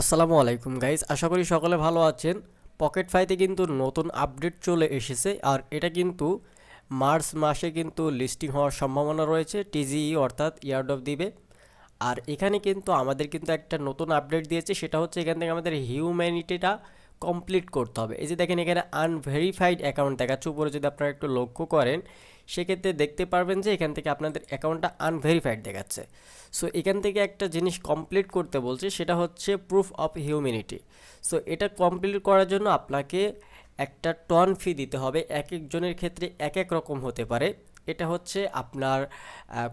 আসসালামু আলাইকুম গাইজ আশা করি সকলে ভালো আছেন। পকেট ফাইতে কিন্তু নতুন আপডেট চলে এসেছে, আর এটা কিন্তু মার্চ মাসে কিন্তু লিস্টিং হওয়ার সম্ভাবনা রয়েছে টিজিই অর্থাৎ ইয়ার্ড ইয়ারডপ দিবে আর এখানে কিন্তু আমাদের কিন্তু একটা নতুন আপডেট দিয়েছে, সেটা হচ্ছে এখান থেকে আমাদের হিউম্যানিটিটা কমপ্লিট করতে হবে। এই যে দেখেন এখানে আনভেরিফাইড অ্যাকাউন্ট দেখাচ্ছে, উপরে যদি আপনারা একটু লক্ষ্য করেন সেক্ষেত্রে দেখতে পারবেন যে এখান থেকে আপনাদের অ্যাকাউন্টটা আনভেরিফাইড দেখাচ্ছে। সো এখান থেকে একটা জিনিস কমপ্লিট করতে বলছে, সেটা হচ্ছে প্রুফ অফ হিউম্যানিটি সো এটা কমপ্লিট করার জন্য আপনাকে একটা টন ফি দিতে হবে এক একজনের ক্ষেত্রে এক এক রকম হতে পারে। এটা হচ্ছে আপনার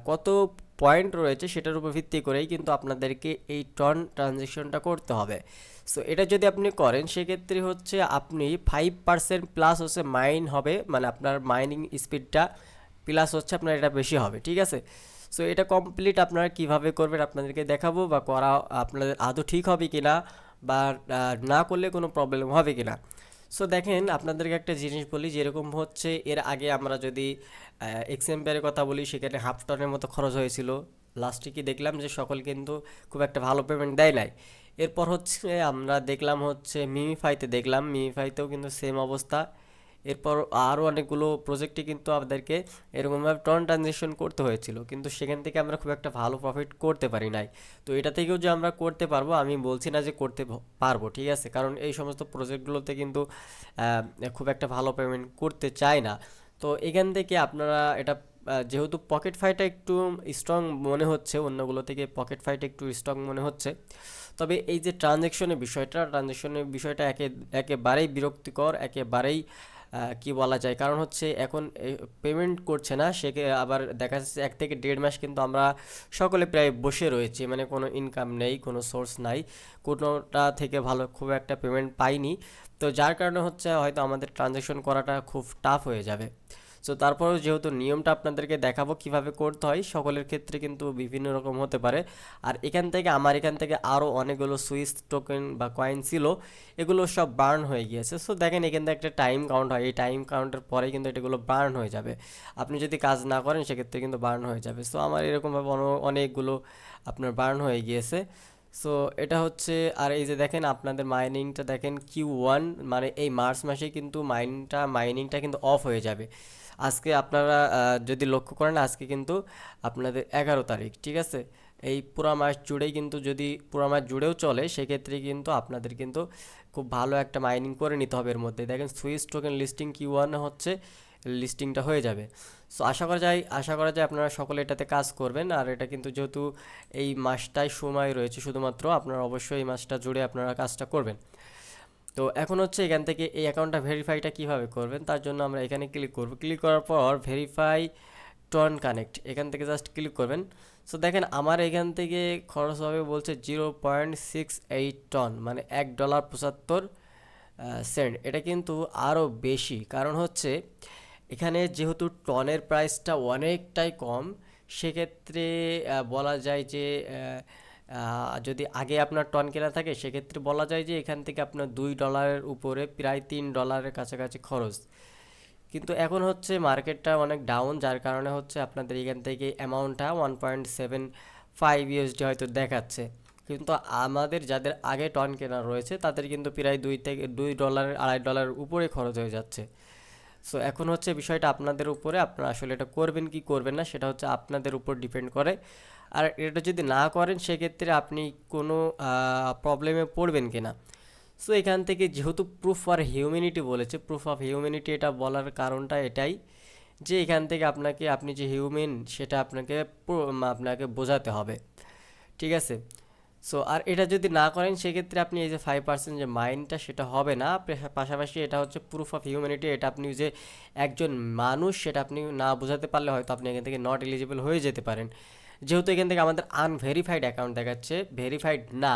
কত পয়েন্ট রয়েছে সেটার উপর ভিত্তি করেই কিন্তু আপনাদেরকে এই টন ট্রানজেকশনটা করতে হবে। সো এটা যদি আপনি করেন, সেক্ষেত্রে হচ্ছে আপনি ফাইভ পার্সেন্ট প্লাস হচ্ছে মাইন হবে মানে আপনার মাইনিং স্পিডটা প্লাস হচ্ছে আপনার এটা বেশি হবে, ঠিক আছে? সো এটা কমপ্লিট আপনারা কীভাবে করবেন আপনাদেরকে দেখাবো বা করা আপনাদের আদৌ ঠিক হবে কি না বা না করলে কোনো প্রবলেম হবে কি না সো দেখেন, আপনাদেরকে একটা জিনিস বলি, যেরকম হচ্ছে, এর আগে আমরা যদি এক্সাম্পেয়ারের কথা বলি, সেখানে হাফ টনের মতো খরচ হয়েছিল। লাস্টে কি দেখলাম যে, সকল কিন্তু খুব একটা ভালো পেমেন্ট দেয় নাই। এরপর হচ্ছে, আমরা দেখলাম হচ্ছে মিমিফাইতে দেখলাম মিমিফাইতেও কিন্তু সেম অবস্থা। এরপর আরও অনেকগুলো প্রজেক্টে কিন্তু আমাদেরকে এরকমভাবে টন ট্রানজেকশন করতে হয়েছিল। কিন্তু সেখান থেকে আমরা খুব একটা ভালো প্রফিট করতে পারি নাই। তো এটা থেকেও যে আমরা করতে পারব, আমি বলছি না যে করতে পারব, ঠিক আছে? কারণ এই সমস্ত প্রজেক্টগুলোতে কিন্তু খুব একটা ভালো পেমেন্ট করতে চায় না। তো এখান থেকে আপনারা এটা যেহেতু পকেট ফাইটা একটু স্ট্রং মনে হচ্ছে, অন্যগুলো থেকে পকেট ফাইটা একটু স্ট্রং মনে হচ্ছে। তবে এই যে ট্রানজ্যাকশনের বিষয়টা ট্রানজ্যাকশনের বিষয়টা একে, একেবারেই বিরক্তিকর, একেবারেই কি বলা যায়? কারণ হচ্ছে এখন পেমেন্ট করছে না, সে আবার দেখা যাচ্ছে এক থেকে দেড় মাস কিন্তু আমরা সকলে প্রায় বসে রয়েছি মানে কোনো ইনকাম নেই, কোনো সোর্স নাই। কোনোটা থেকে ভালো খুব একটা পেমেন্ট পাইনি। তো যার কারণে হচ্ছে হয়তো আমাদের ট্রানজ্যাকশন করাটা খুব টাফ হয়ে যাবে। সো তারপরেও যেহেতু নিয়মটা আপনাদেরকে দেখাবো কীভাবে করতে হয়, সকলের ক্ষেত্রে কিন্তু বিভিন্ন রকম হতে পারে। আর এখান থেকে, আমার এখান থেকে আরও অনেকগুলো সুইস টোকেন বা কয়েন ছিল, এগুলো সব বার্ন হয়ে গিয়েছে। সো দেখেন এখান থেকে একটা টাইম কাউন্ট হয়, এই টাইম কাউন্টের পরে কিন্তু এটাগুলো বার্ন হয়ে যাবে। আপনি যদি কাজ না করেন, সেক্ষেত্রে কিন্তু বার্ন হয়ে যাবে। সো আমার এরকমভাবে অন- অনেকগুলো আপনার বার্ন হয়ে গিয়েছে। সো এটা হচ্ছে, আর এই যে দেখেন, আপনাদের মাইনিংটা দেখেন, কিউ ওয়ান মানে এই মার্চ মাসে কিন্তু মাইনটা, মাইনিংটা কিন্তু অফ হয়ে যাবে। আজকে আপনারা যদি লক্ষ্য করেন আজকে কিন্তু আপনাদের এগারো তারিখ, ঠিক আছে? এই পুরা মাস জুড়েই কিন্তু যদি পুরা মাস জুড়েও চলে, সেক্ষেত্রে কিন্তু আপনাদের কিন্তু খুব ভালো একটা মাইনিং করে নিতে হবে এর মধ্যে। দেখেন সুইস টোকেন লিস্টিং কি ওয়ান হচ্ছে লিস্টিংটা হয়ে যাবে। সো আশা করা যায়, আশা করা যায় আপনারা সকলে এটাতে কাজ করবেন। আর এটা কিন্তু যেহেতু এই মাসটাই সময় রয়েছে, শুধুমাত্র আপনারা অবশ্যই এই মাসটা জুড়ে আপনারা কাজটা করবেন। তো এখন হচ্ছে এখান থেকে এই অ্যাকাউন্টটা ভেরিফাইটা কীভাবে করবেন, তার জন্য আমরা এখানে ক্লিক করব। ক্লিক করার পর ভেরিফাই টন কানেক্ট এখান থেকে জাস্ট ক্লিক করবেন। সো দেখেন আমার এখান থেকে খরচ হবে বলছে zero point six eight ton মানে এক ডলার পঁচাত্তর সেন্ট এটা কিন্তু আরও বেশি, কারণ হচ্ছে এখানে যেহেতু টনের প্রাইসটা অনেকটাই কম, সেক্ষেত্রে বলা যায় যে যদি আগে আপনার টন কেনা থাকে, সেক্ষেত্রে বলা যায় যে এখান থেকে আপনার দুই ডলারের উপরে প্রায় তিন ডলারের কাছাকাছি খরচ। কিন্তু এখন হচ্ছে মার্কেটটা অনেক ডাউন যার কারণে হচ্ছে আপনাদের এখান থেকে অ্যামাউন্টটা one point seven five USD হয়তো দেখাচ্ছে। কিন্তু আমাদের যাদের আগে টন কেনা রয়েছে, তাদের কিন্তু প্রায় দুই থেকে, দুই ডলারের আড়াই ডলারের উপরে খরচ হয়ে যাচ্ছে। সো এখন হচ্ছে বিষয়টা আপনাদের উপরে, আপনারা আসলে এটা করবেন কি করবেন না, সেটা হচ্ছে আপনাদের উপর ডিপেন্ড করে। আর এটা যদি না করেন, সেক্ষেত্রে আপনি কোনো প্রবলেমে পড়বেন কি না সো এখান থেকে যেহেতু প্রুফ ফর হিউম্যানিটি বলেছে প্রুফ অফ হিউম্যানিটি এটা বলার কারণটা এটাই যে এখান থেকে আপনাকে, আপনি যে হিউম্যান সেটা আপনাকে আপনাকে বোঝাতে হবে। ঠিক আছে? সো আর এটা যদি না করেন, সেক্ষেত্রে আপনি এই যে ফাইভ পার্সেন্ট যে মাইন্ডটা সেটা হবে না। পাশাপাশি এটা হচ্ছে প্রুফ অফ হিউম্যানিটি এটা আপনি যে একজন মানুষ, সেটা আপনি না বোঝাতে পারলে হয়তো আপনি এখান থেকে নট এলিজিবল হয়ে যেতে পারেন। যেহেতু এখান থেকে আমাদের আনভেরিফাইড অ্যাকাউন্ট দেখাচ্ছে ভেরিফাইড না,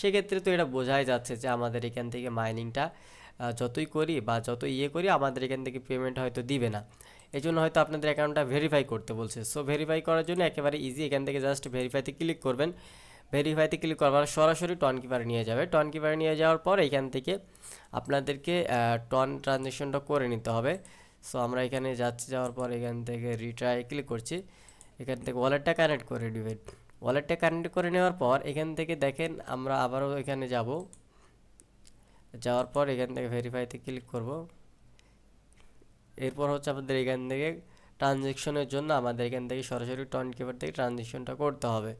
সেক্ষেত্রে তো এটা বোঝাই যাচ্ছে যে আমাদের এখান থেকে মাইনিংটা যতই করি বা যত ইয়ে করি, আমাদের এখান থেকে পেমেন্ট হয়তো দিবে না। এই জন্য হয়তো আপনাদের অ্যাকাউন্টটা ভেরিফাই করতে বলছে। সো ভেরিফাই করার জন্য একেবারে ইজি এখান থেকে জাস্ট ভেরিফাইতে ক্লিক করবেন। ভেরিফাইতে ক্লিক করবার সরাসরি টন কিপারে নিয়ে যাবে। টন কিপারে নিয়ে যাওয়ার পর এখান থেকে আপনাদেরকে টন ট্রানজেকশনটা করে নিতে হবে। সো আমরা এখানে যাচ্ছি, যাওয়ার পর এখান থেকে রিট্রাই ক্লিক করছি। এখান থেকে ওয়ালেটটা কানেক্ট করে দিবেন ওয়ালেটটা কানেক্ট করে নেওয়ার পর এখান থেকে দেখেন আমরা আবারও এখানে যাব। যাওয়ার পর এখান থেকে ভেরিফাইতে ক্লিক করব। এরপর হচ্ছে আমাদের এখান থেকে ট্রানজেকশনের জন্য আমাদের এখান থেকে সরাসরি টন কিপার থেকে ট্রানজেকশনটা করতে হবে।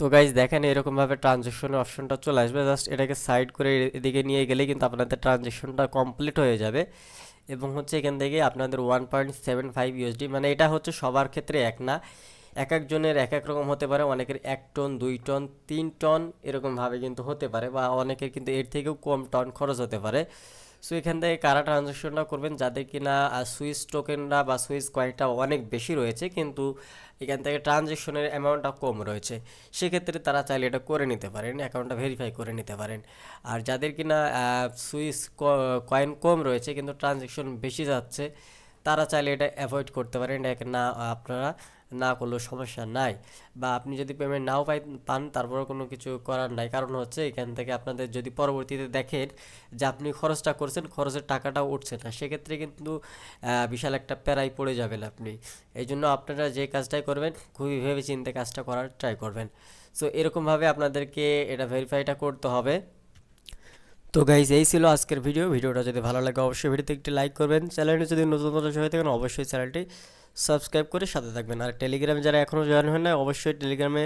তো গাইজ দেখেন এরকমভাবে ট্রানজেকশনের অপশনটা চলে আসবে। জাস্ট এটাকে সাইড করে এদিকে নিয়ে গেলে কিন্তু আপনাদের ট্রানজেকশনটা কমপ্লিট হয়ে যাবে। এবং হচ্ছে এখান থেকে আপনাদের one point seven five USD মানে এটা হচ্ছে সবার ক্ষেত্রে এক না। এক একজনের এক এক রকম হতে পারে। অনেকের এক টন দুই টন তিন টন এরকমভাবে কিন্তু হতে পারে বা অনেকের কিন্তু এর থেকেও কম টন খরচ হতে পারে। সো এখান থেকে কারা ট্রানজ্যাকশনটা করবেন, যাদের কিনা সুইচ টোকেনটা বা সুইচ কয়েনটা অনেক বেশি রয়েছে, কিন্তু এখান থেকে ট্রানজ্যাকশনের অ্যামাউন্টটা কম রয়েছে। সেক্ষেত্রে তারা চাইলে এটা করে নিতে পারেন অ্যাকাউন্টটা ভেরিফাই করে নিতে পারেন। আর যাদের কিনা সুইচ কয়েন কম রয়েছে, কিন্তু ট্রানজ্যাকশন বেশি যাচ্ছে, তারা চাইলে এটা অ্যাভয়েড করতে পারেন। এটা না, আপনারা না করলেও সমস্যা নাই বা আপনি যদি পেমেন্ট নাও পাই, পান তারপরে কোনো কিছু করার নাই। কারণ হচ্ছে এখান থেকে আপনাদের যদি পরবর্তীতে দেখেন যে আপনি খরচটা করছেন, খরচের টাকাটা উঠছে না। সেক্ষেত্রে কিন্তু বিশাল একটা প্যারাই পড়ে যাবেন আপনি। এই জন্য আপনারা যে কাজটাই করবেন, খুবই ভেবে চিন্তে কাজটা করার ট্রাই করবেন। সো এরকমভাবে আপনাদেরকে এটা ভেরিফাইটা করতে হবে। তো গাইজ এই ছিল আজকের ভিডিও ভিডিওটা যদি ভালো লাগে, অবশ্যই ভিডিওতে একটি লাইক করবেন। চ্যানেলটি যদি নতুন নতুন হয়ে থাকেন, অবশ্যই চ্যানেলটি সাবস্ক্রাইব করে সাথে থাকবেন। আর টেলিগ্রামে যারা এখনও জয়েন হয় না অবশ্যই টেলিগ্রামে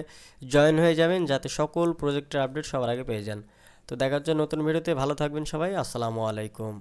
জয়েন হয়ে যাবেন যাতে সকল প্রজেক্টের আপডেট সবার আগে পেয়ে যান। তো দেখার জন্য নতুন ভিডিওতে ভালো থাকবেন সবাই। আসসালামু আলাইকুম।